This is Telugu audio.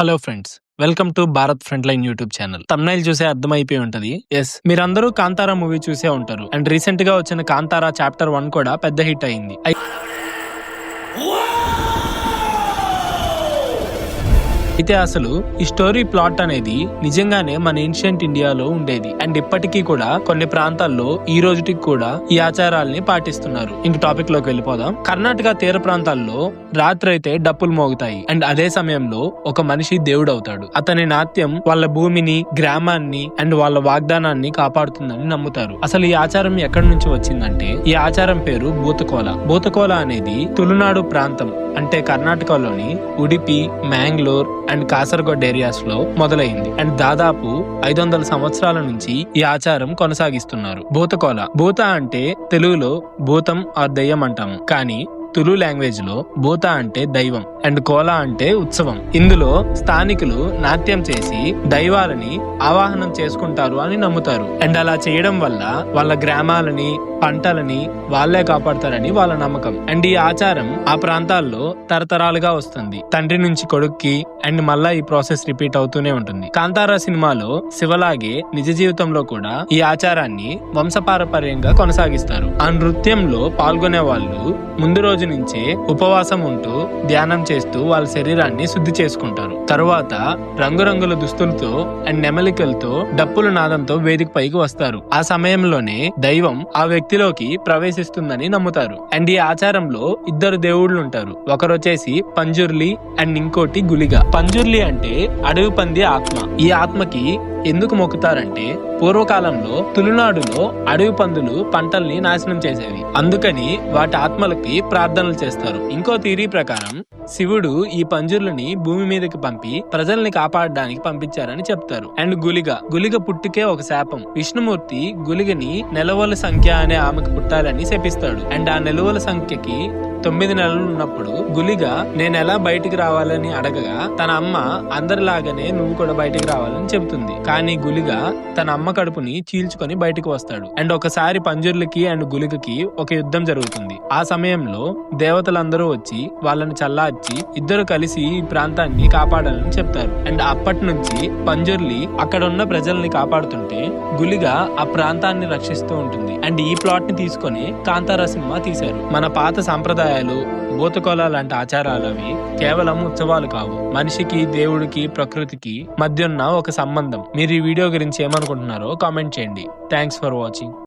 Hello friends welcome to Bharat frontline YouTube channel thumbnail చూసే అర్థమైపోయి ఉంటది. ఎస్ మీరందరూ కాంతారా మూవీ చూసే ఉంటారు. అండ్ రీసెంట్గా వచ్చిన కాంతారా చాప్టర్ వన్ కూడా పెద్ద హిట్ అయింది. అయితే అసలు ఈ స్టోరీ ప్లాట్ అనేది నిజంగానే మన ఏన్షియంట్ ఇండియాలో ఉండేది. అండ్ ఇప్పటికీ కూడా కొన్ని ప్రాంతాల్లో ఈ రోజుటికి కూడా ఈ ఆచారాల్ని పాటిస్తున్నారు. ఇంక టాపిక్లోకి వెళ్ళిపోదాం. కర్ణాటక తీర ప్రాంతాల్లో రాత్రి అయితే డప్పులు మోగుతాయి. అండ్ అదే సమయంలో ఒక మనిషి దేవుడు అవుతాడు అతని నాట్యం వాళ్ళ భూమిని గ్రామాన్ని అండ్ వాళ్ళ వాగ్దానాన్ని కాపాడుతుందని నమ్ముతారు. అసలు ఈ ఆచారం ఎక్కడి నుంచి వచ్చిందంటే ఈ ఆచారం పేరు భూతకోల. భూతకోల అనేది తులునాడు ప్రాంతం. అంటే కర్ణాటకలోని ఉడిపి మ్యాంగ్లూర్ అండ్ కాసర్గోడ్ ఏరియాస్లో మొదలైంది. అండ్ దాదాపు ఐదు వందల సంవత్సరాల నుంచి ఈ ఆచారం కొనసాగిస్తున్నారు. భూతకోల. భూత అంటే తెలుగులో భూతం ఆ దెయ్యం అంటాము. కానీ తులు లాంగ్వేజ్లో బోతా అంటే దైవం అండ్ కోలా అంటే ఉత్సవం. ఇందులో స్థానికులు నాట్యం చేసి దైవాలని ఆవాహనం చేసుకుంటారు అని నమ్ముతారు. అండ్ అలా చేయడం వల్ల వాళ్ళ గ్రామాలని పంటలని వాళ్ళే కాపాడతారని వాళ్ళ నమ్మకం. అండ్ ఈ ఆచారం ఆ ప్రాంతాల్లో తరతరాలుగా వస్తుంది. తండ్రి నుంచి కొడుక్కి అండ్ మళ్ళా ఈ ప్రాసెస్ రిపీట్ అవుతూనే ఉంటుంది. కాంతారా సినిమాలో శివలాగే నిజ జీవితంలో కూడా ఈ ఆచారాన్ని వంశపారపర్యంగా కొనసాగిస్తారు. ఆ నృత్యంలో పాల్గొనే వాళ్ళు ముందు రోజు నుంచి ఉపవాసం ఉంటూ ధ్యానం చేస్తూ వాళ్ళ శరీరాన్ని శుద్ధి చేసుకుంటారు. తరువాత రంగురంగుల దుస్తులతో అండ్ నెమలికలతో డప్పుల నాదంతో వేదిక పైకి వస్తారు. ఆ సమయంలోనే దైవం ఆ వ్యక్తిలోకి ప్రవేశిస్తుందని నమ్ముతారు. అండ్ ఈ ఆచారంలో ఇద్దరు దేవుళ్ళు ఉంటారు ఒకరు వచ్చేసి పంజుర్లి అండ్ ఇంకోటి గులిగా పంజుర్లి అంటే అడవి పంది ఆత్మ. ఈ ఆత్మకి ఎందుకు మొక్కుతారంటే పూర్వకాలంలో తులునాడులో అడవి పందులు పంటల్ని నాశనం చేసేవి. అందుకని వాటి ఆత్మలకి ప్రార్థనలు చేస్తారు. ఇంకో థీరీ ప్రకారం శివుడు ఈ పంజుర్లని భూమి మీదకి పంపి ప్రజల్ని కాపాడడానికి పంపించారని చెప్తారు. అండ్ గులిగ. గులిగ పుట్టుకే ఒక శాపం. విష్ణుమూర్తి గులిగని నెలవల సంఖ్య అనే ఆమెకు పుట్టాలని శపిస్తాడు. అండ్ ఆ నెలవల సంఖ్యకి తొమ్మిది నెలలు ఉన్నప్పుడు గులిగా నేను ఎలా బయటికి రావాలని అడగగా తన అమ్మ అందరిలాగానే నువ్వు కూడా బయటికి రావాలని చెబుతుంది. కానీ గులిగా తన అమ్మ కడుపుని చీల్చుకొని బయటకు వస్తాడు. అండ్ ఒకసారి పంజుర్లకి అండ్ గులికకి ఒక యుద్ధం జరుగుతుంది. ఆ సమయంలో దేవతలందరూ వచ్చి వాళ్ళని చల్లార్చి ఇద్దరు కలిసి ఈ ప్రాంతాన్ని కాపాడాలని చెప్తారు. అండ్ అప్పటి నుంచి పంజుర్లి అక్కడ ఉన్న ప్రజల్ని కాపాడుతుంటే గులిగా ఆ ప్రాంతాన్ని రక్షిస్తూ ఉంటుంది. అండ్ ఈ ప్లాట్ని తీసుకొని కాంతారా సినిమా తీశారు. మన పాత సంప్రదాయాలు భూతకోల లాంటి ఆచారాలు అవి కేవలం ఉత్సవాలు కావు. మనిషికి దేవుడికి ప్రకృతికి మధ్య ఉన్న ఒక సంబంధం. మీరు ఈ వీడియో గురించి ఏమనుకుంటున్నారో కామెంట్ చేయండి. Thanks for watching